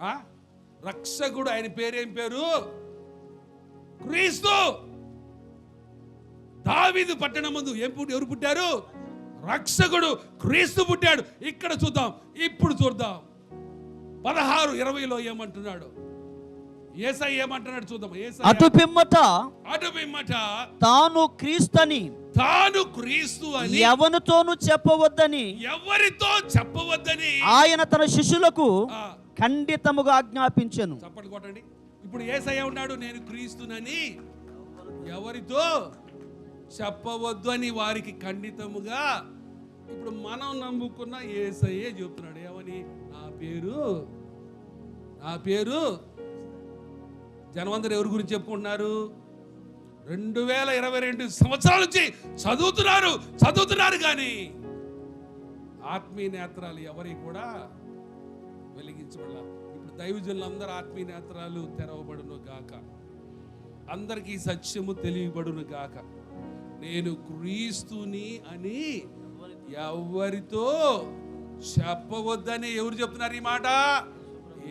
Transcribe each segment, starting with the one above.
ఆ? రక్షకుడు ఆయన పేరేం పేరు? క్రీస్తు. దావీదు పట్టణం ముందు ఏం ఎవరు పుట్టారు? రక్షకుడు క్రీస్తు పుట్టాడు. ఇక్కడ చూద్దాం ఇప్పుడు చూద్దాం. పదహారు ఇరవైలో ఏమంటున్నాడు? ఏసై ఏమంటున్నాడు చూద్దాం అటు పిమ్మట అటు పిమ్మట. తాను క్రీస్తని. తాను క్రీస్తు అని ఎవనితోనూ చెప్పవద్దని. ఎవరితో చెప్పవద్దని. ఆయన తన శిష్యులకు ఆ, ఖండితముగా ఆజ్ఞాపించను. చప్పట్లు కొట్టండి. ఇప్పుడు ఏసయ్య ఉన్నాడు నేను క్రీస్తునని ఎవరితో చెప్పవద్దు అని వారికి ఖండితముగా ఇప్పుడు మనం నమ్ముకున్న ఏసయ్యే చెప్తున్నాడు. ఏమని? నా పేరు నా పేరు జనమందరూ ఎవరి గురించి చెప్పుకుంటున్నారు? రెండు వేల ఇరవై రెండు సంవత్సరాల నుంచి చదువుతున్నారు చదువుతున్నారు కానీ ఆత్మీయ నేత్రాలు ఎవరి కూడా వెలిగించబడాల ఇప్పుడు దైవజనులందరూ ఆత్మీయ నేత్రాలు తెరవబడును గాక. అందరికీ సత్యము తెలియబడును గాక. నేను క్రీస్తుని అని ఎవరితో చెప్పవద్దని ఎవరు చెప్తున్నారు ఈ మాట?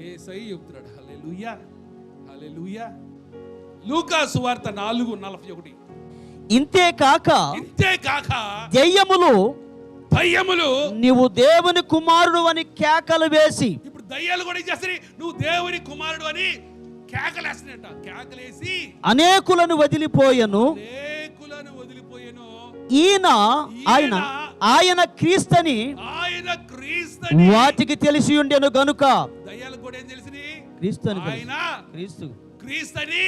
ఏసై చెప్తున్నాడు. హల్లెలూయా హల్లెలూయా. లూకా సువార్త నాలుగు నలభై ఒకటి. ఇంతే కాక ఇంతే కాక దెయ్యములు దయ్యములు నీవు దేవుని కుమారుడు అని కేకలు వేసి దయ్యాలు కూడా ఏం చేస్తాయి? నువ్వు దేవుని కుమారుడు అని కేకలేస్తానట కేకలేసి అనేకులను వదిలిపోయెను. అనేకులను వదిలిపోయాను. ఈయన ఆయన ఆయన క్రీస్తని ఆయన క్రీస్తని వాటికి తెలిసి ఉండెను గనుక. దయ్యాలకు కూడా ఏం తెలిసింది క్రీస్తు అని తెలుసు. ఆయన క్రీస్తు. క్రీస్తని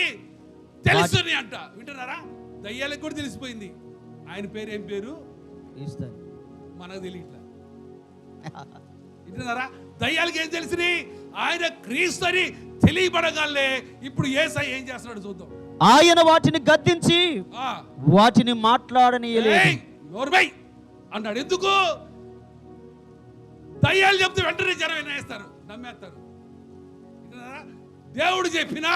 తెలుసుని అంట. వింటున్నారా? దయ్యాలకు కూడా తెలిసిపోయింది. ఆయన పేరు ఏం పేరు? క్రీస్తు. మనకు తెలియట్లా. వింటున్నారా? దయ్యాలకి ఏం తెలిసింది ఆయన క్రీస్తుని తెలియబడగాలే ఇప్పుడు ఏసై ఏం చేస్తున్నాడు చూద్దాం. ఆయన వాటిని గద్దించి వాటిని మాట్లాడనీయలేదు. ఏయ్, నోర్మై అన్నాడు. ఎందుకు? దయ్యాలు చెప్తే వెంటనే జనం వినేస్తారు నమ్మేస్తారు? దేవుడు చెప్పినా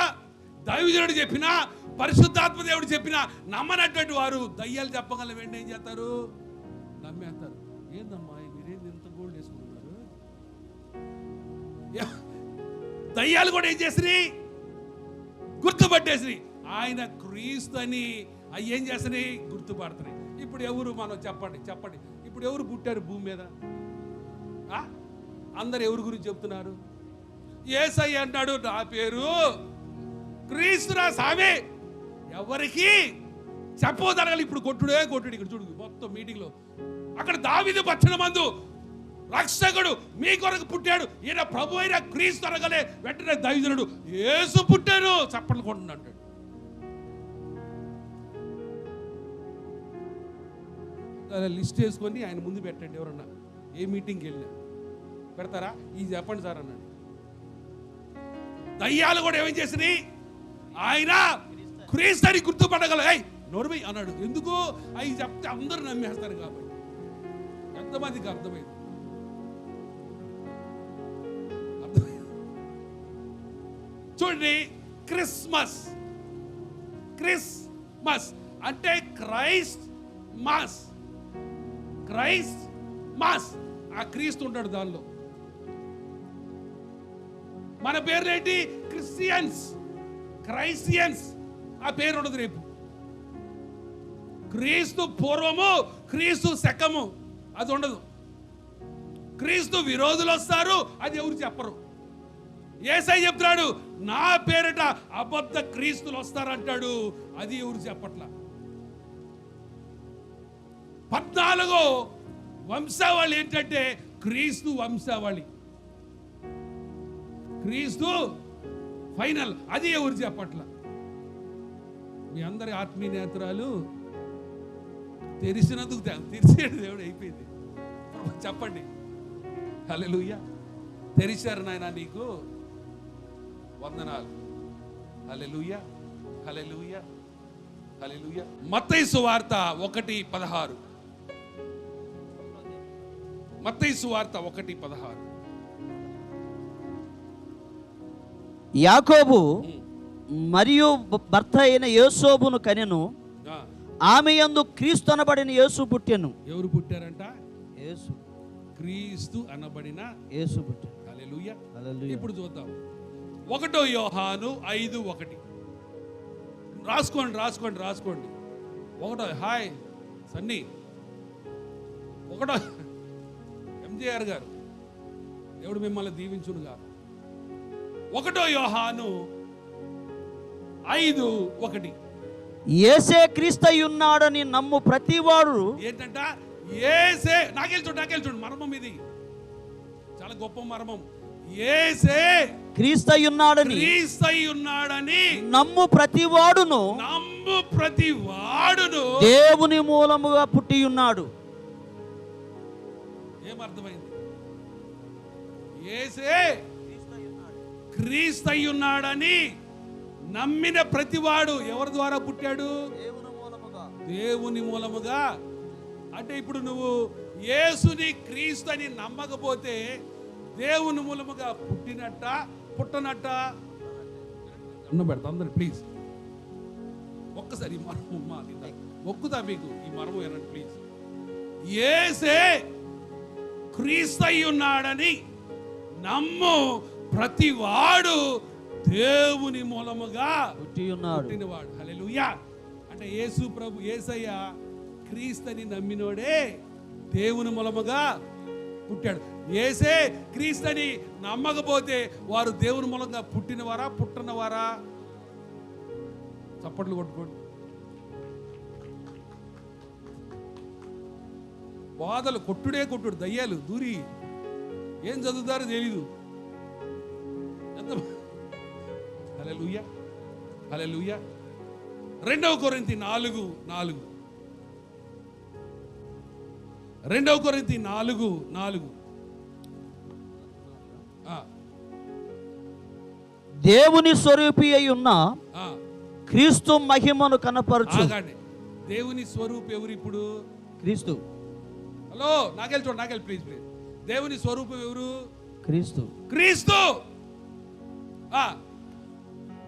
దైవజనుడు చెప్పినా పరిశుద్ధాత్మ దేవుడు చెప్పినా నమ్మనటువంటి వారు దయ్యాలు చెప్పగల వెంటనే ఏం చేస్తారు? దయ్యాలు కూడా ఏం చేసినాయి గుర్తుపట్టేసి ఆయన క్రీస్తు అని అవి ఏం చేస్తున్నాయి గుర్తుపడుతున్నాయి ఇప్పుడు ఎవరు మనం చెప్పండి చెప్పండి. ఇప్పుడు ఎవరు పుట్టారు భూమి మీద? ఆ? అందరు ఎవరి గురించి చెప్తున్నారు? ఏసై అంటాడు నా పేరు క్రీస్తురా సామే. ఎవరికి? చెప్పవదనగాలి ఇప్పుడు కొట్టుడే కొట్టుడు. ఇక్కడ చూడు మొత్తం మీటింగ్లో అక్కడ దావిది పచ్చన మందు రక్షకుడు మీ కొరకు పుట్టాడు. ఈయన ప్రభు అయిన క్రీస్తు అనగలే వెంటనే దైవజనుడు ఏసు పుట్టారు చప్పట్లు కొట్టు లిస్ట్ వేసుకొని ఆయన ముందు పెట్టండి ఎవరన్నా. ఏ మీటింగ్కి వెళ్ళినా. పెడతారా? ఇది చెప్పండి సార్ అన్నాడు. దయ్యాలు కూడా ఏమేం చేసినాయి? ఆయన క్రీస్తుని గుర్తుపట్టగల ఏయ్ నోరుమై అన్నాడు. ఎందుకు? అవి చెప్తే అందరూ నమ్మేస్తారు కాబట్టి. ఎంతమందికి అర్థమైంది? చూడండి క్రిస్మస్. క్రిస్మస్ అంటే క్రైస్ట్ మాస్. Christ mass. ఆ క్రీస్తు ఉంటాడు దానిలో. మన పేర్లు క్రిస్టియన్స్. క్రైస్టియన్స్ ఆ పేరు ఉండదు రేపు. క్రీస్తు పూర్వము క్రీస్తు శకము. అది ఉండదు క్రీస్తు విరోధులు వస్తారు అది ఎవరు చెప్పరు. ఏసై చెప్తున్నాడు నా పేరిట అబద్ధ క్రీస్తులు వస్తారంటాడు. అది ఎవరు చెప్పట్ల? పద్నాలుగో వంశావళి ఏంటంటే క్రీస్తు వంశావళి. క్రీస్తు ఫైనల్ అది ఎవరు చెప్పట్ల? మీ అందరి ఆత్మీయ నేత్రాలు తెరిసినందుకు తెరిచేడు దేవుడు అయిపోయింది. చెప్పండి. హల్లెలూయా. తెరిచారు నాయన నీకు? వందనాలు. హల్లెలూయా హల్లెలూయా హల్లెలూయా. మత్తయి సువార్త ఒకటి పదహారు. మత్తయి సువార్త ఒకటి పదహారు. యాకోబు మరియు భర్త అయిన యేసోబును కనెను. ఆమె యందు క్రీస్తు అనబడిన యేసు పుట్టెను. ఎవరు పుట్టారంట? యేసు. క్రీస్తు అనబడిన యేసు హల్లెలూయా. ఇప్పుడు చూద్దాం. ఒకటో యోహాను ఐదు ఒకటి. రాసుకోండి రాసుకోండి రాసుకోండి. ఒకటో హాయ్ సన్నీ. ఒకటో ఎంజీఆర్ గారు. దేవుడు మిమ్మల్ని దీవించును గారు ఒకటో యోహాను ఐదు ఒకటి. ఏసే క్రీస్తయున్నాడని నమ్ము ప్రతివాడు ఏంటంట? ఏసే నాకెళ్ళి నాకెళ్ళి చూడు మర్మం ఇది. చాలా గొప్ప మర్మం. ఏసే క్రీస్తయున్నాడని క్రీస్తై ఉన్నాడని నమ్ము ప్రతివాడును నమ్ము ప్రతి వాడును దేవుని మూలముగా పుట్టి ఉన్నాడు ఏమర్థమైంది? ఏసే క్రీస్తై ఉన్నాడని నమ్మిన ప్రతివాడు ఎవరి ద్వారా పుట్టాడు? దేవుని మూలముగా. అంటే ఇప్పుడు నువ్వు యేసుని క్రీస్తు అని నమ్మకపోతే దేవుని మూలముగా పుట్టినట్ట? పుట్టనట్ట? అన్న పెడతా అందరు ప్లీజ్ ఒక్కసారి ఈ మర్మం మా తిందా. మొక్కుతా మీకు ఈ మర్మం వినండి ప్లీజ్ ఏసే క్రీస్తై ఉన్నాడని నమ్ము ప్రతివాడు దేవుని మూలముగా పుట్టి ఉన్నాడు పుట్టినవాడు. హల్లెలూయా. అంటే యేసు ప్రభు యేసయ్య క్రీస్తుని నమ్మినోడే దేవుని మూలముగా పుట్టాడు. ఏసే క్రీస్తుని నమ్మకపోతే వారు దేవుని మూలంగా పుట్టినవారా పుట్టనవారా? చప్పట్లు కొట్టుకోండి. బాధలు కొట్టుడే కొట్టుడు దయ్యాలు దూరి. ఏం చదువుతారో తెలీదు. ఎంత హల్లెలూయా లూయ రెండవ కొరింతి నాలుగు నాలుగు. రెండవ కొరింతి నాలుగు నాలుగు. దేవుని స్వరూపి అయి ఉన్న క్రీస్తు మహిమను కనపరచు. దేవుని స్వరూపం ఎవరు ఇప్పుడు? క్రీస్తు. హలో నాకెళ్ళి చూడండి నాకెళ్ళి ప్లీజ్ ప్లీజ్ దేవుని స్వరూపం ఎవరు? క్రీస్తు. క్రీస్తు!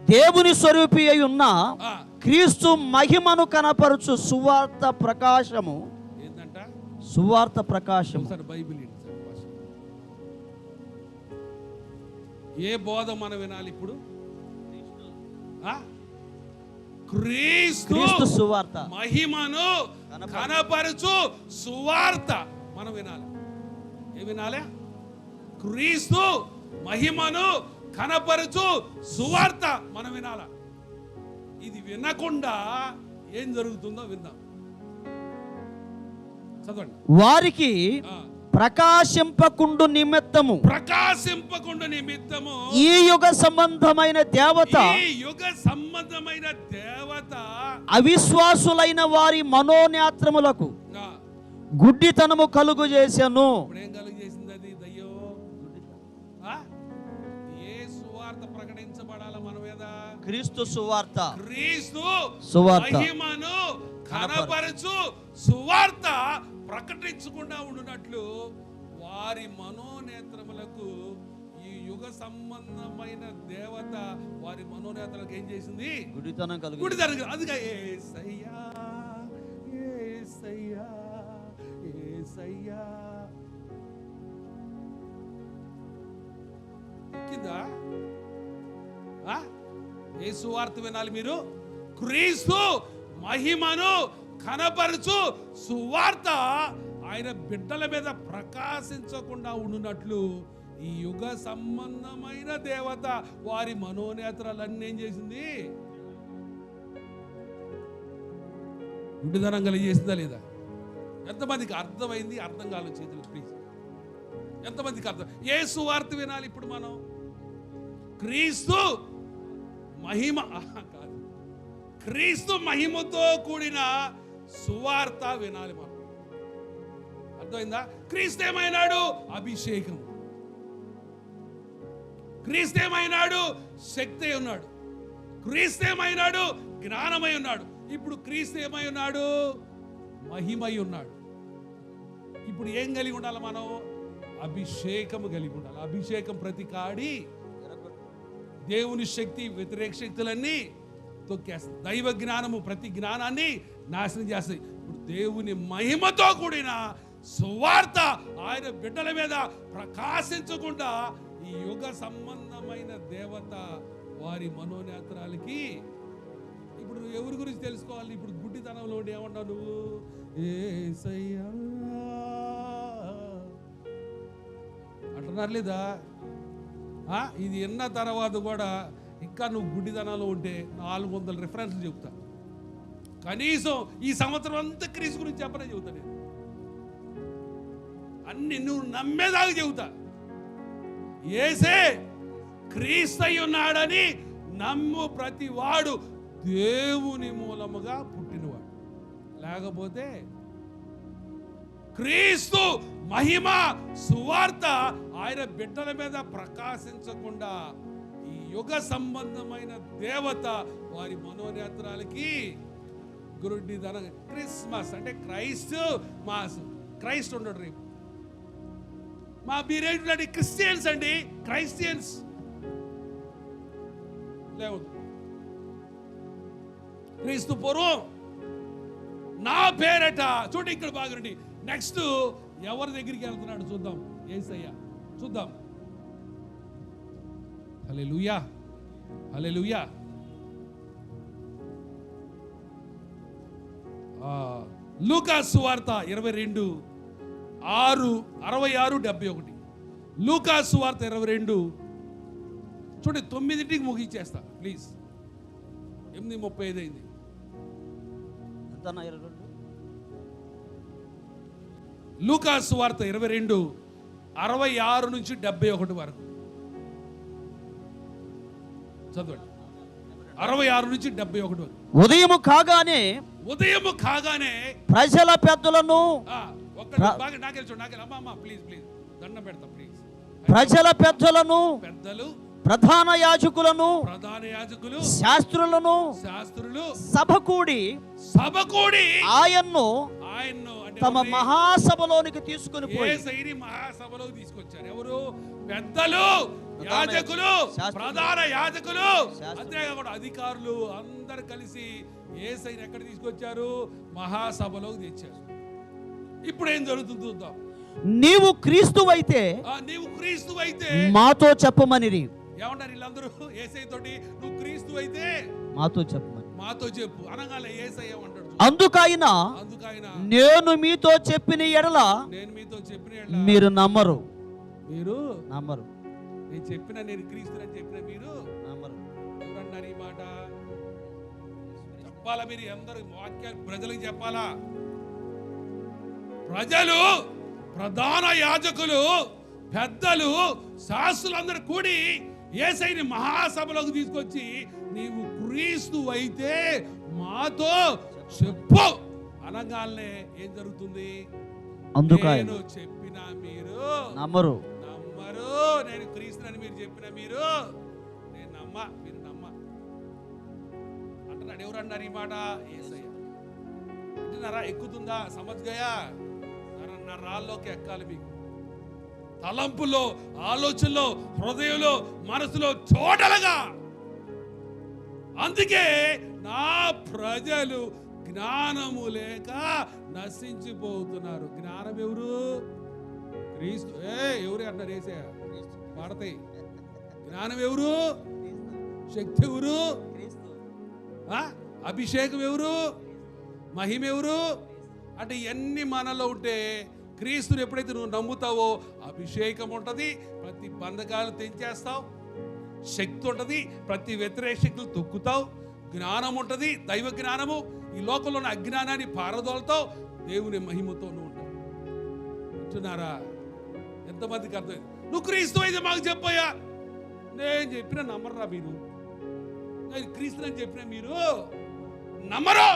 దేవుని స్వరూపి అయి ఉన్న క్రీస్తు మహిమను కనపరచు సువార్త ప్రకాశము. ఏంటంట సువార్త ఒకసారి బైబిల్ ఏ బోధ మనం వినాలి ఇప్పుడు? క్రీస్తు సువార్త మహిమను కనపరచు. సువార్త మనం వినాలి ఏ వినాలి క్రీస్తు మహిమను కనపరచు సువార్త మనం వినాల ఇది వినకుండా ఏం జరుగుతుందో విందాం చదవండి వారికి. ప్రకాశింపకుండు నిమిత్తము. ప్రకాశింపకుండా నిమిత్తము. ఈ యుగ సంబంధమైన దేవత ఈ యుగ సంబంధమైన దేవత అవిశ్వాసులైన వారి మనోనేత్రములకు గుడ్డితనము కలుగు చేశాను ప్రకటించబడాల మన మీద క్రీస్తు సువార్త. క్రీస్తు సువార్త. కనపరచు. సువార్త ప్రకటించకుండా ఉండునట్లు వారి మనోనేత్రములకు ఈ యుగ సంబంధమైన దేవత వారి మనోనేత్రాలకు ఏం చేసింది? గుడితనం కలుగు గుడి జరగదు అందుకే ఏసయ్యా ఏసయ్యా ఏసయ్యా. ఎక్కిందా? ఆ? ఏ సువార్త వినాలి మీరు. క్రీస్తు మహిమను కనపరచు సువార్త ఆయన బిడ్డల మీద ప్రకాశించకుండా ఉండునట్లు ఈ యుగ సంబంధమైన దేవత వారి మనోనేత్రాలన్నీ ఏం చేసింది? విడుదనం కలిగేసిందా లేదా? ఎంతమందికి అర్థమైంది? అర్థం కాలేదు చేతులు ప్లీజ్ ఎంతమందికి అర్థం? ఏ సువార్త వినాలి ఇప్పుడు మనం? క్రీస్తు మహిమ కాదు. క్రీస్తు మహిమతో కూడిన సువార్త వినాలి మనం. అర్థమైందా? క్రీస్తేమైనాడు అభిషేకం. క్రీస్తేమైనాడు శక్తి అయి ఉన్నాడు. క్రీస్తేమైనాడు జ్ఞానమై ఉన్నాడు. ఇప్పుడు క్రీస్తు ఏమై ఉన్నాడు? మహిమై ఉన్నాడు. ఇప్పుడు ఏం కలిగి ఉండాలి మనం? అభిషేకము కలిగి ఉండాలి. అభిషేకం ప్రతి కాడి దేవుని శక్తి వ్యతిరేక శక్తులన్నీ తొక్కేస్తాయి. దైవ జ్ఞానము ప్రతి జ్ఞానాన్ని నాశనం చేస్తాయి ఇప్పుడు దేవుని మహిమతో కూడిన సువార్త ఆయన బిడ్డల మీద ప్రకాశించకుండా ఈ యుగ సంబంధమైన దేవత వారి మనోనేత్రాలకి ఇప్పుడు ఎవరి గురించి తెలుసుకోవాలి? ఇప్పుడు గుడ్డితనంలో ఏమన్నా ఏమన్నావు నువ్వు? ఏసయ్యా. అంటున్నారు లేదా? ఇది విన్న తర్వాత కూడా ఇంకా నువ్వు గుడ్డితనంలో ఉంటే నాలుగు వందల రిఫరెన్స్లు చెప్తా. కనీసం ఈ సంవత్సరం అంతా క్రీస్తు గురించి చెప్పనే చెబుతా నేను. అన్ని నువ్వు నమ్మేదాకా చెబుతా. ఏసే క్రీస్తయి ఉన్నాడని నమ్ము ప్రతి వాడు దేవుని మూలముగా పుట్టినవాడు. లేకపోతే క్రీస్తు మహిమ సువార్త ఆయన బిడ్డల మీద ప్రకాశించకుండా ఈ యుగ సంబంధమైన దేవత వారి మనోనేత్రాలకి గురుడి ధన క్రిస్మస్ అంటే క్రైస్ట్ మాస్ క్రైస్ట్ ఉండడు రేపు. మా మీరేంటండి క్రిస్టియన్స్ అండి క్రైస్టియన్స్ లేవు క్రీస్తు పూర్వం నా పేరట చూడండి ఇక్కడ బాగుండి నెక్స్ట్ ఎవరి దగ్గరికి వెళ్తున్నాడు చూద్దాం. ఏసయ్య చూద్దాం. హలే లూయా హలే లూయా లూకాస్ వార్త ఇరవై రెండు ఆరు అరవై ఆరు డెబ్బై ఒకటి. లూకాస్ వార్త ఇరవై రెండు. చూడండి తొమ్మిదింటికి ముగించేస్తా ప్లీజ్. ఎనిమిది ముప్పై ఐదు అయింది. లూకాస్ వార్త ఇరవై రెండు అరవై ఆరు నుంచి డెబ్బై ఒకటి వరకు. చదవండి. అరవై ఆరు నుంచి డెబ్బై ఒకటి ఉదయము కాగానే ఉదయం కాగానే ప్రజల పెద్దలను ప్లీజ్ ప్లీజ్ దండం పెడతా ప్లీజ్ ప్రజల పెద్దలను పెద్దలు ప్రధాన యాజకులను ప్రధాన యాజకులు శాస్త్రులను శాస్త్రులు సభ కూడి సభ కూడి ఆయన్ను ఆయన్ను తమ? మహాసభలోనికి తీసుకుని పోయి మహాసభలోకి తీసుకొచ్చారు. ఎవరు? పెద్దలు. యాజకులు. ప్రధాన యాజకులు. అంతేకాకుండా అధికారులు అందరు కలిసి ఏసైని ఎక్కడ తీసుకొచ్చారు? మహాసభలోకి తెచ్చారు. ఇప్పుడు ఏం జరుగుతుంది చూద్దాం. నీవు క్రీస్తువైతే నీవు క్రీస్తు అయితే మాతో చెప్పమనిరి ఏమన్నారు వీళ్ళందరూ? ఏసై తోటి నువ్వు క్రీస్తు అయితే మాతో చెప్పమని. మాతో చెప్పు. అనగానే ఏసై ఏమంటాడు. అందుకైన నేను మీతో చెప్పిన ఎడల నేను మీతో చెప్పిన మీరు నమ్మరు. మీరు నమ్మరు. నేను చెప్పిన నేను క్రీస్తుని చెప్పిన మీరు నమ్మరు. ఎవరన్నారు ఈ మాట? చెప్పాలా మీరు? అందరూ వాక్యాలు ప్రజలకు చెప్పాలా? ప్రజలు ప్రధాన యాజకులు పెద్దలు శాస్త్రులందరూ కూడి ఏసైని మహాసభలోకి తీసుకొచ్చి నీవు క్రీస్తు అయితే మాతో చెప్పు అనగానే ఏం జరుగుతుంది? అందుకైన నేను చెప్పిన మీరు నమ్మరు. నమ్మరు నేను క్రీస్తునని మీరు చెప్పిన మీరు నేను నమ్మ మీరు నమ్మ. అంటున్నాడు ఎవరు అన్నారు ఈ మాట? ఏసయ్య. వింటున్నారా? ఎక్కుతుందా? సమజ్గయా? రాల్లోకి ఎక్కాలి మీకు. తలంపులో ఆలోచనలో హృదయంలో మనసులో చోటలుగా. అందుకే నా ప్రజలు జ్ఞానము లేక నశించిపోతున్నారు. జ్ఞానం ఎవరు క్రీస్తు. ఏ ఎవరు అన్నారు వేసే పాడతాయి జ్ఞానం ఎవరు? శక్తి ఎవరు? అభిషేకం ఎవరు? మహిమ ఎవరు? అంటే ఇవన్నీ మనలో ఉంటే క్రీస్తుని ఎప్పుడైతే నువ్వు నమ్ముతావో అభిషేకం ఉంటుంది ప్రతి బంధకాలు తెంచేస్తావు. శక్తి ఉంటుంది ప్రతి వ్యతిరేక శక్తులు తొక్కుతావు. జ్ఞానం ఉంటుంది దైవ జ్ఞానము. ఈ లోకంలో ఉన్న అజ్ఞానాన్ని పారదోలుతావు దేవుని మహిమతో నువ్వు ఉంటావు. అంటున్నారా ఎంతమందికి అర్థం నువ్వు క్రీస్తు అయితే మాకు చెప్పయ్యా. నేను చెప్పిన నమ్మర్రా మీరు. నేను క్రీస్తు అని చెప్పిన మీరు నమ్మరు.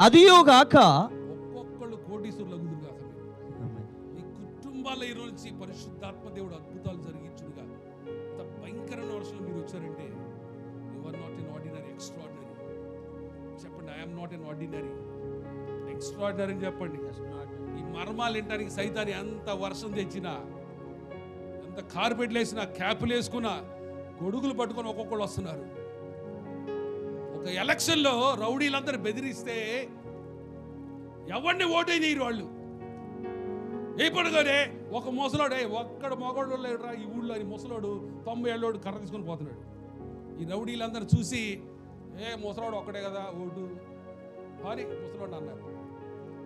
అదియోగాక ఒక్కొక్కళ్ళు కోటీశ్వరులు కాక మీరు. ఈ కుటుంబాల ఈ నుంచి పరిశుద్ధాత్మ దేవుడు అద్భుతాలు జరిగించుడుగా. ఇంత భయంకరమైన వర్షంలో మీరు వచ్చారంటే you are not an ordinary extraordinary చెప్పండి I'm not an ordinary extraordinary అని చెప్పండి. ఈ మర్మాలు వింటానికి సైతాన్ని ఎంత వర్షం తెచ్చినా ఎంత కార్పెట్లు వేసినా క్యాపులు వేసుకున్నా గొడుగులు పట్టుకొని ఒక్కొక్కళ్ళు వస్తున్నారు. ఒక ఎలక్షన్లో రౌడీలందరూ బెదిరిస్తే ఎవరిని ఓటేయరు వాళ్ళు. ఇప్పుడుగానే ఒక ముసలోడే ఒక్కడ మగోడు లేడురా ఈ ఊళ్ళో అని ముసలోడు తొంభై ఏళ్ళోడు కర్ర తీసుకొని పోతున్నాడు. ఈ రౌడీలందరూ చూసి ఏ ముసలోడు ఒక్కడే కదా ఓటు. అని ముసలోడు అన్నారు.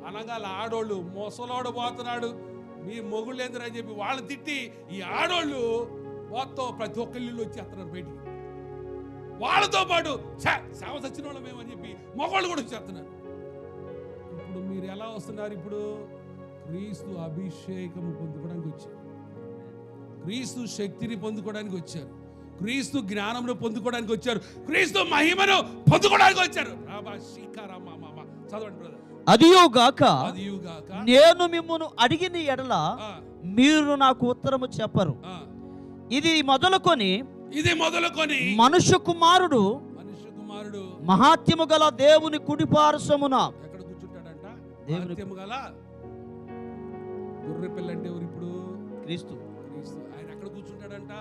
అనగాల ఆడోళ్ళు ముసలోడు పోతున్నాడు మీ మొగుళ్ళు ఎందుకు అని చెప్పి వాళ్ళు తిట్టి ఈ ఆడోళ్ళు మొత్తం ప్రతి ఒక్కళ్ళు వచ్చేస్తున్నారు బయటికి. వాళ్ళతో పాటు సేవ సచ్చిన వాళ్ళు మేమని చెప్పి మొగోళ్ళు కూడా వచ్చేస్తున్నారు. ఇప్పుడు మీరు ఎలా వస్తున్నారు ఇప్పుడు? క్రీస్తు అభిషేకము పొందుకోవడానికి వచ్చారు. క్రీస్తు శక్తిని పొందుకోవడానికి వచ్చారు. క్రీస్తు జ్ఞానమును పొందుకోవడానికి వచ్చారు. క్రీస్తు మహిమను పొందుకోవడానికి వచ్చారు. రాబా శీకారామా మామ. చదవండి బ్రదర్. అదియోగాక నేను మిమ్మును అడిగిన ఎడల మీరు నాకు ఉత్తరము చెప్పరు. ఇది మొదలుకొని ఇది మొదలుకొని మనుష్య కుమారుడు మనుష్య కుమారుడు మహాత్యము గల దేవుని కుడిపార్శ్వమున ఎక్కడ కూర్చుంటాడంట? మహత్యము గల గొర్రె పిల్ల అంటే ఎవరు ఇప్పుడు? క్రీస్తు. క్రీస్తు. ఆయన ఎక్కడ కూర్చుంటాడంట?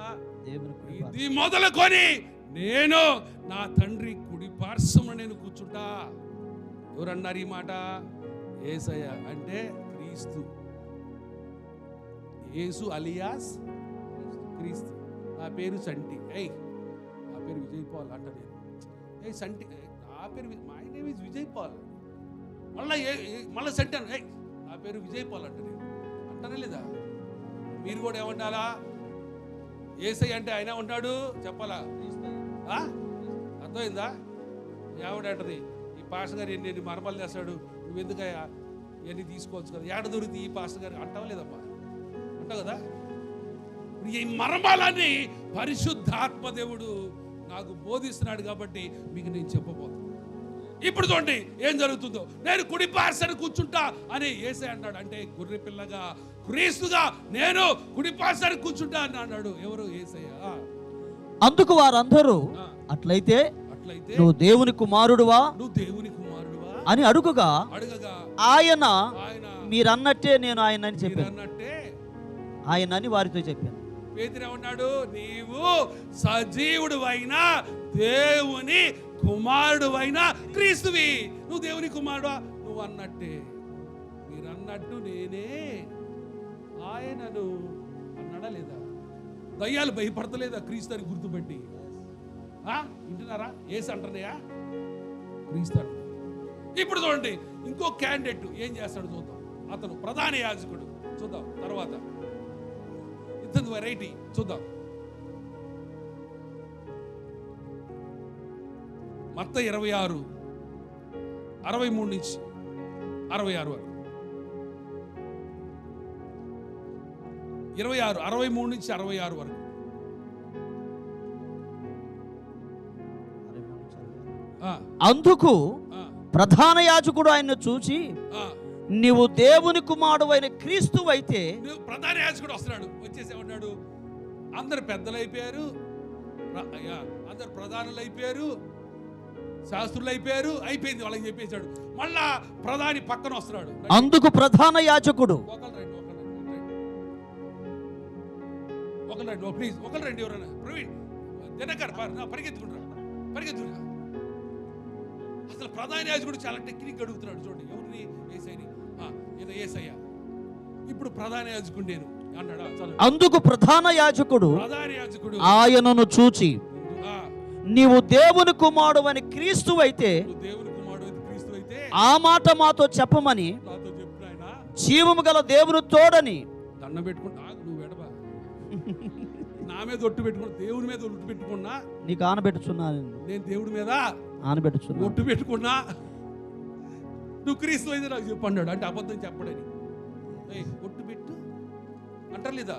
దేవుని కుడిపార్శ్వమున. ఇది మొదలుకొని నేను నా తండ్రి కుడి పార్శ్వమున నేను కూర్చుంటా. ఎవరన్నారు ఈ మాట? ఏసయ్య. అంటే క్రీస్తు. యేసు అలియాస్ క్రీస్తు. నా పేరు సంటి. ఏయ్ నా పేరు విజయ్ పాల్ అంట నేను. ఏ సంటి నా పేరు my name is Vijay Paul. మళ్ళా ఏ మళ్ళీ సంటి అన్న. ఏయ్ నా పేరు విజయ్ పాల్ అంట నేను. అంటానే లేదా? మీరు కూడా ఏమంటారా? ఏసై అంటే ఆయన ఉంటాడు చెప్పాలా? అర్థమైందా? ఏమంటే అంటది పాస్టర్ గారు ఎన్ని ఎన్ని మరమలు చేస్తాడు నువ్వు ఎందుకయ్యా ఇవన్నీ తీసుకోవచ్చు కదా. ఏడ దొరికింది ఈ పాస్టర్ గారు? అంటావా లేదమ్మా అంటావు కదా? ఈ మర్మాలన్నీ పరిశుద్ధాత్మ దేవుడు నాకు బోధిస్తున్నాడు కాబట్టి మీకు నేను చెప్పబోతున్నాను ఇప్పుడు చూడండి ఏం జరుగుతుందో. నేను కుడి పార్సని కూర్చుంటా అని ఏసే అన్నాడు. అంటే గొర్రె పిల్లగా క్రీస్తుగా నేను కుడి పార్సని కూర్చుంటా అని అన్నాడు. ఎవరు? ఏసయ్య. అందుకు వారందరూ. అట్లయితే అట్లయితే నువ్వు దేవుని కుమారుడువా? నువ్వు దేవుని కుమారుడువా? అని అడుగుగా అడగగా ఆయన మీరన్నట్టే నేను ఆయన అని చెప్పాను. అన్నట్టే ఆయన అని వారితో చెప్పాను. ఏమన్నాడు? నీవు సజీవుడు అయినా దేవుని కుమారుడు అయినా క్రీస్తువి. నువ్వు దేవుని కుమారుడు నువ్వు అన్నట్టే మీరు అన్నట్టు నేనే ఆయనను అన్నాడా లేదా? దయ్యాలు భయపడతలేదా క్రీస్తు అని గుర్తుపెట్టి? వింటున్నారా? ఏసి అంటున్నాయా క్రీస్తు ఇప్పుడు చూడండి ఇంకో క్యాండిడేట్ ఏం చేస్తాడు చూద్దాం. అతను ప్రధాన యాజకుడు. చూద్దాం తర్వాత. ఇతను వెరైటీ చూద్దాం. మత్త ఇరవై ఆరు అరవై మూడు నుంచి అరవై ఆరు వరకు. ఇరవై ఆరు అరవై మూడు నుంచి అరవై ఆరు వరకు. అందుకు ప్రధాన యాజకుడు ఆయన్ను చూచి ఆ. నీవు దేవుని కుమారుడు అయిన క్రీస్తు అయితే ప్రధాన యాజకుడు వస్తున్నాడు. వచ్చేసి ఉన్నాడు అందరు పెద్దలు అయిపోయారు అందరు ప్రధానులు అయిపోయారు శాస్త్రులు అయిపోయారు అయిపోయింది వాళ్ళకి చెప్పేశాడు. మళ్ళా ప్రధాని పక్కన వస్తున్నాడు. అందుకు ప్రధాన యాజకుడు ఒకరు రండి ప్లీజ్. ఒకరు రండి ఎవరైనా. ప్రవీణ్ దినకర్ పరిగెత్తుకుంటారా పరిగెత్తుకురా అసలు ప్రధాన యాజకుడు చాలా టెక్నిక్ అడుగుతున్నాడు చూడండి. ఎవరిని? ఏసైని. ఏదో ఏసయ్య. ఇప్పుడు ప్రధాన యాజకుడు నేను అందుకు ప్రధాన యాజకుడు ఆయనను చూచి నీవు దేవుని కుమారుడు అని క్రీస్తు అయితే ఆ మాట మాతో చెప్పమని జీవము గల దేవుని తోడని దండం పెట్టుకుంటా. నువ్వు ఎడబా నా మీద ఒట్టు పెట్టుకున్నా దేవుని మీద ఒట్టు పెట్టుకున్నా నీకు ఆనబెట్టుచున్నాను నేను దేవుడి మీద ఆనబెట్టుచున్నాను ఒట్టు పెట్టుకున్నా నువ్వు క్రీస్తు అయితే నాకు చెప్పు అన్నాడు. అంటే అబద్ధం చెప్పడని. ఒట్టు పెట్టు అంటారు లేదా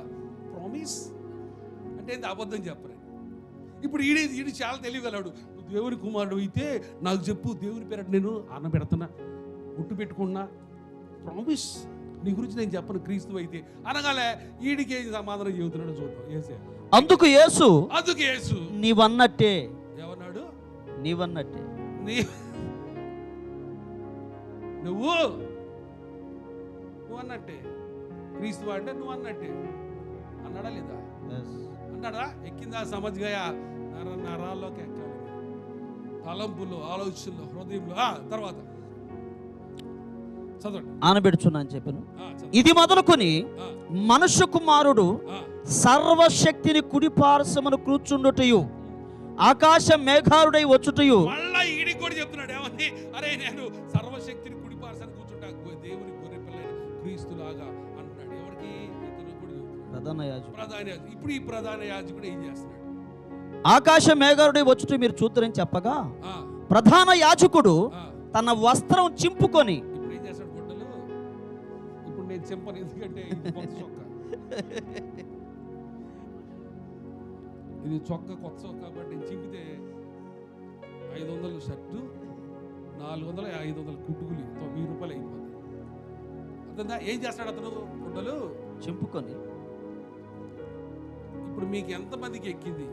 ప్రామిస్ అంటే ఏంది? అబద్ధం చెప్పరని ఇప్పుడు ఈడి ఈడు చాలా తెలియగలడు నువ్వు దేవుని కుమారుడు అయితే నాకు చెప్పు దేవుని పేరట నేను అన్న పెడుతున్నా ఒట్టు పెట్టుకున్నా ప్రామిస్ నీ గురించి నేను చెప్పను క్రీస్తు అయితే. అనగాలే ఈడికి సమాధానం చెబుతున్నాడు చూద్దాం. అందుకు యేసు అందుకు యేసు. నీవన్నట్టే నీవన్నట్టే. నీ నువ్వు నువ్వు అన్నట్టే క్రీస్తు అంటే నువ్వు అన్నట్టే అన్నాడా లేదా? అన్నాడా? ఎక్కిందా సమజ్గాయా? నర నరాల్లోకి ఎక్కాలి. తలంపులు ఆలోచనలు హృదయంలో. తర్వాత. చదవండి. ఆనబెడుచున్నా అని చెప్పాను. ఇది మొదలుకొని మనుష్య కుమారుడు సర్వశక్తిని కుడిపార్శ్వమును కూర్చుండుటయు. ఆకాశ మేఘారుడై వచ్చుటయు. మళ్ళా ఈడికి కూడా చెప్తున్నాడు ఏమని? అరే నేను సర్వశక్తిని కుడిపార్సని కూర్చుంటా దేవుని గొర్రె పిల్లైన క్రీస్తులాగా అంటున్నాడు. ఎవరికి. ప్రధాన యాజకుడు. ప్రధాన యాజకుడు ఇప్పుడు ఈ ప్రధాన యాజకుడు ఏం చేస్తున్నాడు? ఆకాశ మేఘారుడై వచ్చుట మీరు చూద్దరని చెప్పగా ప్రధాన యాజకుడు తన వస్త్రం చింపుకొని ఇప్పుడు ఏం గుడ్డలు? ఇప్పుడు నేను చెప్పను ఎందుకంటే చొక్క. ఇది చొక్క కొత్త చొక్క కాబట్టి నేను చింపితే ఐదు వందలు షర్టు నాలుగు వందలు ఐదు వందలు కుట్టుకులు తొమ్మిది రూపాయలు అయిపోతుంది అర్థందా ఏం చేస్తాడు అతను గుడ్డలు? చింపుకొని. ఇప్పుడు మీకు ఎంతమందికి ఎక్కింది?